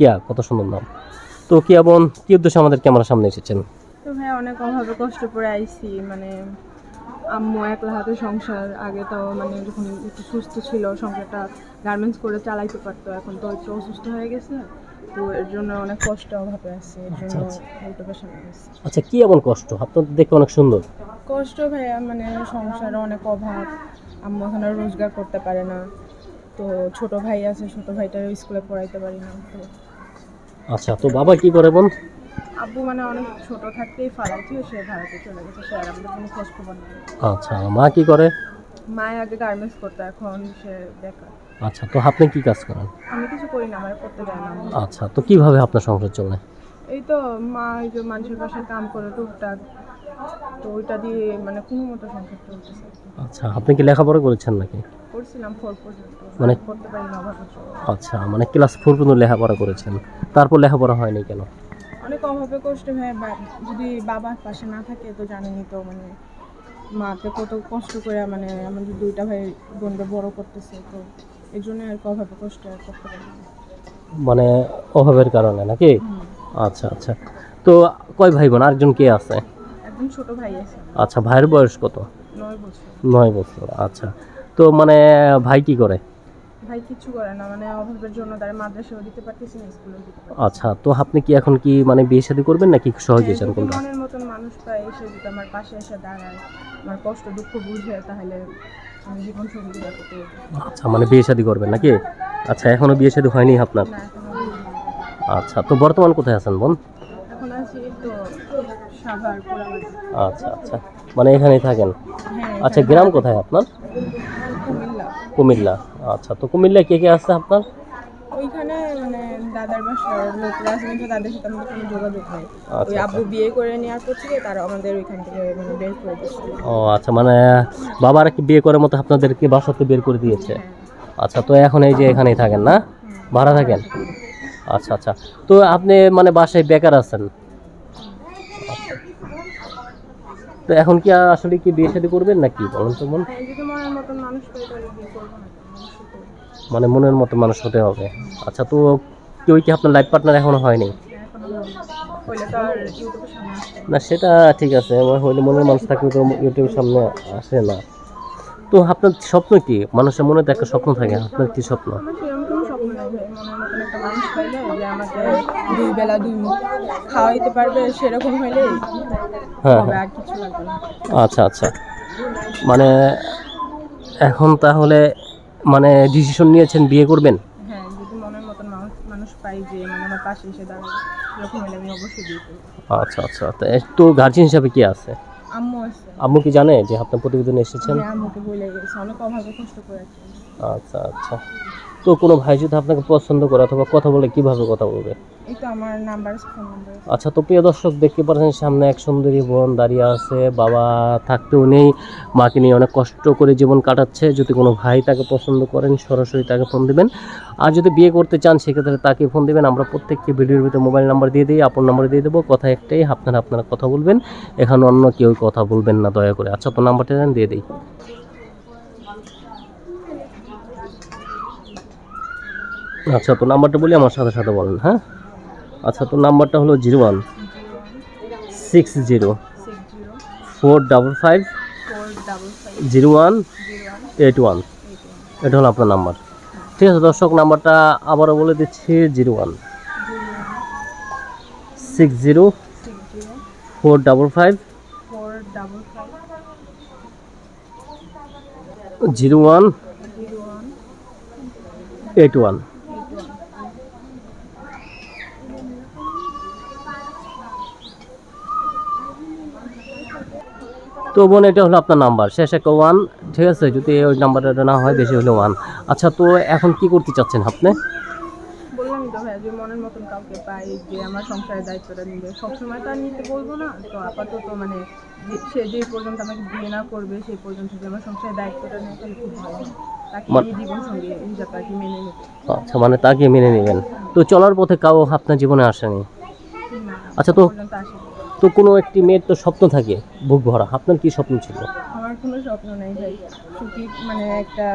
কিয়া কত সুন্দর নাম। তো কিয়া বোন কি উদ্দেশ্যে আমাদের ক্যামেরার সামনে এসেছেন? তো ভাই অনেক অভাবে কষ্ট করে আইছি মানে আম্মু একলা হাতে সংসার আগে তো মানে যখন একটু সুস্থ ছিল সংসারটা গার্মেন্টস করে চালাইতে পারতো এখন তো একটু অসুস্থ হয়ে গেছে তো এর জন্য অনেক কষ্ট অভাবে আছে এর জন্য ইউটিউবের সামনে আচ্ছা কি এমন কষ্ট? আপনার দেখে অনেক সুন্দর। কষ্ট ভাইয়া মানে সংসারে অনেক অভাব আম্মু এখন আর রোজগার করতে পারে না তো ছোট ভাই আছে ছোট ভাইটার স্কুলে পড়াইতে পারি না তো আচ্ছা তো বাবা কি করে বোন আব্বু মানে অনেক ছোট থাকতেই ফালাইছিল সে ভারতে চলে গেছে সে আর আমাদের কোনো খোঁজ খবর নেই। আচ্ছা মা কি করে? মায় আগে গার্মেন্টস করতো এখন সে বেকার। আচ্ছা তো আপনি কি কাজ করেন? আমি কিছু করি না আমার করতে দেয় না আচ্ছা তো কীভাবে আপনার সংসার চলে? এই তো মা ওই যে মানুষের বাসায় কাম করে টুকটাক তো ওইটা দিয়ে মানে কোনো মতো সংসার চলতেছে। আচ্ছা আপনি কি লেখাপড়া করেছেন নাকি? করছিলাম ফোর পর্যন্ত। মানে- করতে আচ্ছা মানে ক্লাস ফোর পর্যন্ত লেখাপড়া করেছেন। তারপর লেখাপড়া হয়নি কেন? অনেক অভাবে কষ্ট হয় যদি বাবার পাশে না থাকে তো জানেনই তো মানে মাকে কত কষ্ট করে মানে আমাদের দুইটা ভাই বোনকে বড় করতেছে তো এই জন্য আর অভাবে কষ্ট করতে পারি মানে অভাবের কারণে নাকি? আচ্ছা আচ্ছা। তো কয় ভাই বোন? আরেকজন কে আছে? একদম ছোট ভাই আছে। আচ্ছা ভাইয়ের বয়স কত? নয় বছর। নয় বছর আচ্ছা। তো মানে ভাই কি করে? ভাই কিছু করে না মানে অভাবের জন্য তারা মাদ্রাসাও দিতে পারতেছি না স্কুলেও দিতে পারতেছি আচ্ছা তো আপনি কি এখন কি মানে বিয়ে শাদী করবেন নাকি সহজে চান কোনটা মনের মতন মানুষ পায় এসে যদি আমার পাশে এসে দাঁড়ায় আমার কষ্ট দুঃখ বুঝে তাহলে আমি জীবন সঙ্গী আচ্ছা মানে বিয়ে শাদী করবেন নাকি? আচ্ছা এখনও বিয়ে শাদী হয়নি আপনার? না এখনও বুঝি আচ্ছা তো বর্তমান কোথায় আছেন বোন? এখন আছি তো সাভার পোড়ামাটি আচ্ছা আচ্ছা মানে এখানেই থাকেন? হ্যাঁ আচ্ছা গ্রাম কোথায় আপনার? কুমিল্লা। কুমিল্লা আচ্ছা তো কুমিল্লায় কে কে আছে আপনার? ওইখানে মানে দাদার বাসার লোকরা আছে কিন্তু তাদের সাথে আমাদের কোনো যোগাযোগ নেই। ওই আচ্ছা। আব্বু বিয়ে করে নেওয়ার পর থেকে তারা আমাদের ওইখান থেকে মানে বের করে দিচ্ছে ও আচ্ছা মানে বাবারা কি বিয়ে করার মতো আপনাদেরকে বাসাতে বের করে দিয়েছে? আচ্ছা তো এখন এই যে এখানেই থাকেন না? ভাড়া থাকেন? আচ্ছা আচ্ছা। তো আপনি মানে বাসায় বেকার আছেন? আচ্ছা। তো এখন কি আসলে কি বিয়ে শাদী করবেন নাকি বলুন তো বোন মানে মনের মতো মানুষ হতে হবে। আচ্ছা তো কেউ কি আপনার লাইফ পার্টনার এখনও হয়নি? না, সেটা ঠিক আছে, আমার হইলে মনের মানুষ থাকলে তো ইউটিউবের সামনে আসে না। তো আপনার স্বপ্ন কি? মানুষের মনে তো একটা স্বপ্ন থাকে, আপনার কি স্বপ্ন? হ্যাঁ হ্যাঁ। আচ্ছা আচ্ছা। মানে এখন তাহলে মানে ডিসিশন নিয়েছেন বিয়ে করবেন? হ্যাঁ যদি মনের মতন মানুষ মানুষ পাই যে মানে আমার পাশে এসে দাঁড়াবে সেরকম হলে আমি অবশ্যই বিয়ে করব। আচ্ছা আচ্ছা। তো একটু গার্জিয়ান হিসাবে কি আছে? আম্মু আছে। আম্মু কি জানে যে আপনার প্রতিবেদন এসেছেন? হ্যাঁ আম্মুকে বলে গেছে। অনেক অভাবে কষ্ট করেছে আচ্ছা আচ্ছা। তো কোনো ভাই যদি আপনাকে পছন্দ করে অথবা কথা বলে কীভাবে কথা বলবে? এই তো আমার নাম্বার ফোন নাম্বার আচ্ছা তো প্রিয় দর্শক দেখতে পাচ্ছেন সামনে এক সুন্দরী বোন দাঁড়িয়ে আছে। বাবা থাকতেও নেই মাকে নিয়ে অনেক কষ্ট করে জীবন কাটাচ্ছে। যদি কোনো ভাই তাকে পছন্দ করেন সরাসরি তাকে ফোন দিবেন। আর যদি বিয়ে করতে চান সেক্ষেত্রে তাকে ফোন দিবেন। আমরা প্রত্যেকটি ভিডিওর ভিতরে মোবাইল নাম্বার দিয়ে দিই আপন নাম্বার দিয়ে দেবো। কথা একটাই আপনারা আপনারা কথা বলবেন। এখানে অন্য কেউ কথা বলবেন না দয়া করে। আচ্ছা তো নাম্বারটা দিয়ে দিই। আচ্ছা তো নাম্বারটা বলি, আমার সাথে সাথে বলেন হ্যাঁ? আচ্ছা তো নাম্বারটা হলো zero one six zero four double five zero one eight one. এটা হলো আপনার নাম্বার। ঠিক আছে, দর্শক, নাম্বারটা আবারও বলে দিচ্ছি, zero one six zero four double five zero one eight one eight one তো বোন, এটা হলো আপনার নাম্বার। শেষ একটা ওয়ান ঠিক আছে? যদি ওই নাম্বারটা না হয়, বেশি হলে ওয়ান আচ্ছা তো এখন কি করতে চাচ্ছেন আপনি? আপাতত মানে যে- পর্যন্ত আমাকে বিয়ে না করবে, সেই পর্যন্ত যে আমার সংসারের দায়িত্বটা নেয় খুব ভালো। আচ্ছা মানে তাকে মেনে নেবেন। তো চলার পথে কাউ আপনার জীবনে আসেনি? আচ্ছা তো তো কোনো একটি মেয়ের তো স্বপ্ন থাকে বুক ভরা। আপনার কি স্বপ্ন ছিল? আমার কোনো স্বপ্ন নেই ভাই। সুখী মানে একটা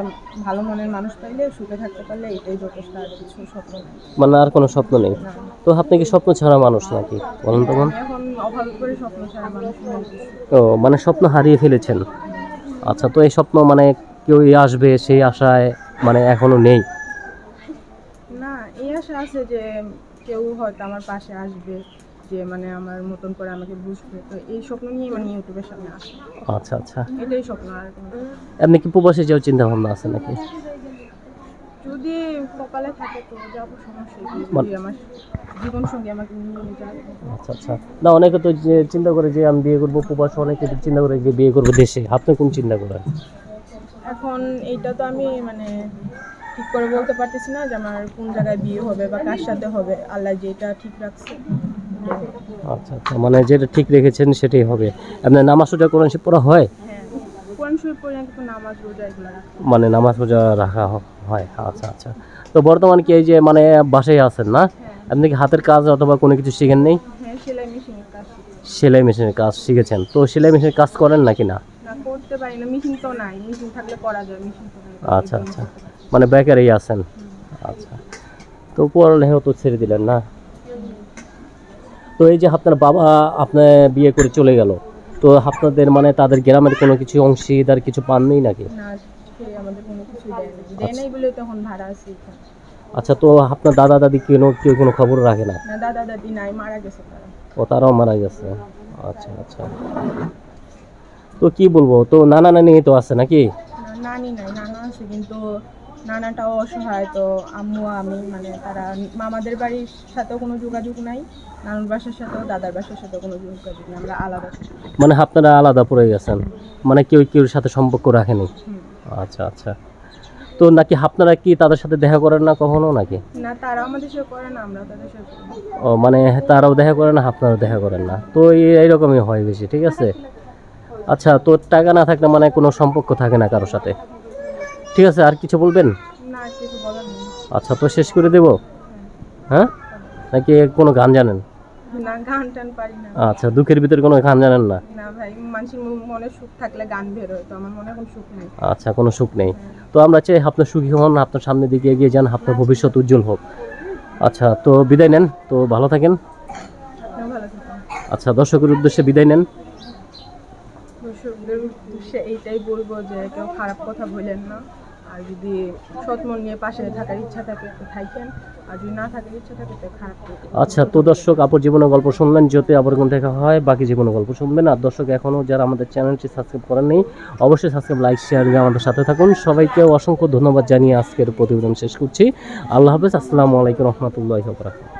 ভালো মনের মানুষ পাইলে সুখে থাকতে পারলে এটাই যথেষ্ট আর কিছু স্বপ্ন নেই। মানে আর কোনো স্বপ্ন নেই? তো আপনি কি স্বপ্ন ছাড়া মানুষ নাকি? বলুন তো এখন অভাবে করে স্বপ্ন ছাড়া মানুষ ও মানে স্বপ্ন হারিয়ে ফেলেছেন। আচ্ছা তো এই স্বপ্ন মানে কেউ আসবে সেই আশায় মানে এখনও নেই। না এই আশা আছে যে কেউ হয়তো আমার পাশে আসবে যে মানে আমার মতন করে আমাকে বুঝবে। তো এই স্বপ্ন নিয়ে মানে ইউটিউবের সামনে আসে। আচ্ছা আচ্ছা। এটাই স্বপ্ন আর এমনি কি প্রবাসে যাওয়ার চিন্তা ভাবনা আছে নাকি? যদি কপালে থাকে তো যাব সমস্যা মানে- আমার জীবন সঙ্গী আমাকে নিয়ে যায়। আচ্ছা আচ্ছা। না অনেকে তো যে চিন্তা করে যে আমি বিয়ে করব প্রবাস অনেকে চিন্তা করে যে বিয়ে করব দেশে। আপনি কোন চিন্তা করেন? এখন এইটা তো আমি মানে ঠিক করে বলতে পারতেছি না যে আমার কোন জায়গায় বিয়ে হবে বা কার সাথে হবে আল্লাহ যেটা ঠিক রাখছে। আচ্ছা আচ্ছা মানে যেটা ঠিক রেখেছেন সেটাই হবে। আপনার নামাজ সোজা কোরআন শিব পড়া হয়? হ্যাঁ শরীফ নামাজ রোজা মানে নামাজ সোজা রাখা হয় আচ্ছা আচ্ছা। তো বর্তমানে কি এই যে মানে বাসায় আছেন না? হ্যাঁ। আপনি কি হাতের কাজ অথবা কোনো কিছু শিখেন নেই? হ্যাঁ সেলাই মেশিনের কাজ শিখি। সেলাই মেশিনের কাজ শিখেছেন। তো সেলাই মেশিনের কাজ করেন নাকি না? করতে পারি না মেশিন তো নাই মেশিন থাকলে করা যায় মেশিন তো নাই। আচ্ছা আচ্ছা। মানে বেকারই আছেন? আচ্ছা। তো পড়ালেখাও তো ছেড়ে দিলেন না? তো এই যে আপনার বাবা আপনার বিয়ে করে চলে গেল তো আপনাদের মানে তাদের গ্রামের কোনো কিছু অংশীদার কিছু পাননি নাকি? না সে আমাদের কোনো কিছু দেয় না দেয় নাই বলে তখন ভাড়া আছে এখানে। আচ্ছা তো আপনার দাদা দাদি কেন কেউ কোনো খবর রাখে না? না দাদা দাদি নাই মারা গেছে তারা। ও তারাও মারা গেছে। আচ্ছা আচ্ছা। তো কি বলব? তো নানা নানি তো আছে নাকি? নানি নাই নানা আছে কিন্তু নানাটাও অসহায় তো আম্মু আমি মানে তারা মামাদের বাড়ির সাথেও কোনো যোগাযোগ নাই নানুর বাসার সাথেও দাদার বাসার সাথেও কোনো যোগাযোগ নেই আমরা আলাদা মানে আপনারা আলাদা পড়ে গেছেন? মানে কেউ কেউর সাথে সম্পর্ক রাখেনি? আচ্ছা আচ্ছা। তো নাকি আপনারা কি তাদের সাথে দেখা করেন না কখনো নাকি? না তারা আমাদের সাথে করে না আমরা তাদের সাথে ও মানে তারাও দেখা করে না আপনারাও দেখা করেন না। তো এই- এইরকমই হয় বেশি ঠিক আছে? আচ্ছা তো টাকা না থাকলে মানে কোনো সম্পর্ক থাকে না কারোর সাথে? ঠিক আছে আর কিছু বলবেন? আচ্ছা তো শেষ করে দেব? হ্যাঁ? নাকি কোনো গান জানেন? আচ্ছা দুঃখের ভিতরে কোনো গান জানেন না? আচ্ছা কোনো সুখ নেই। তো আমরা চাই আপনার সুখী হন আপনার সামনের দিকে এগিয়ে যান আপনার ভবিষ্যৎ উজ্জ্বল হোক। আচ্ছা তো বিদায় নেন তো ভালো থাকেন। আচ্ছা দর্শকের উদ্দেশ্যে বিদায় নেন। উদ্দেশ্যে এইটাই বলব যে কেউ খারাপ কথা বললেন না। আর যদি সৎ মন নিয়ে পাশে থাকার ইচ্ছা থাকে তো থাকেন। আর যদি না থাকার ইচ্ছা থাকে তো খারাপ আচ্ছা তো দর্শক, আপুর জীবনের গল্প শুনলেন যদি আবার কোন দেখা হয়, বাকি জীবনের গল্প শুনবেন। আর দর্শক এখনও যারা আমাদের চ্যানেলটি সাবস্ক্রাইব করেন নেই, অবশ্যই সাবস্ক্রাইব, লাইক, শেয়ার দিয়ে আমাদের সাথে থাকুন। সবাইকে অসংখ্য ধন্যবাদ জানিয়ে আজকের প্রতিবেদন শেষ করছি। আল্লাহ হাফেজ, আসসালামু আলাইকুম রহমতুল্লাহ বরাকাতুহু।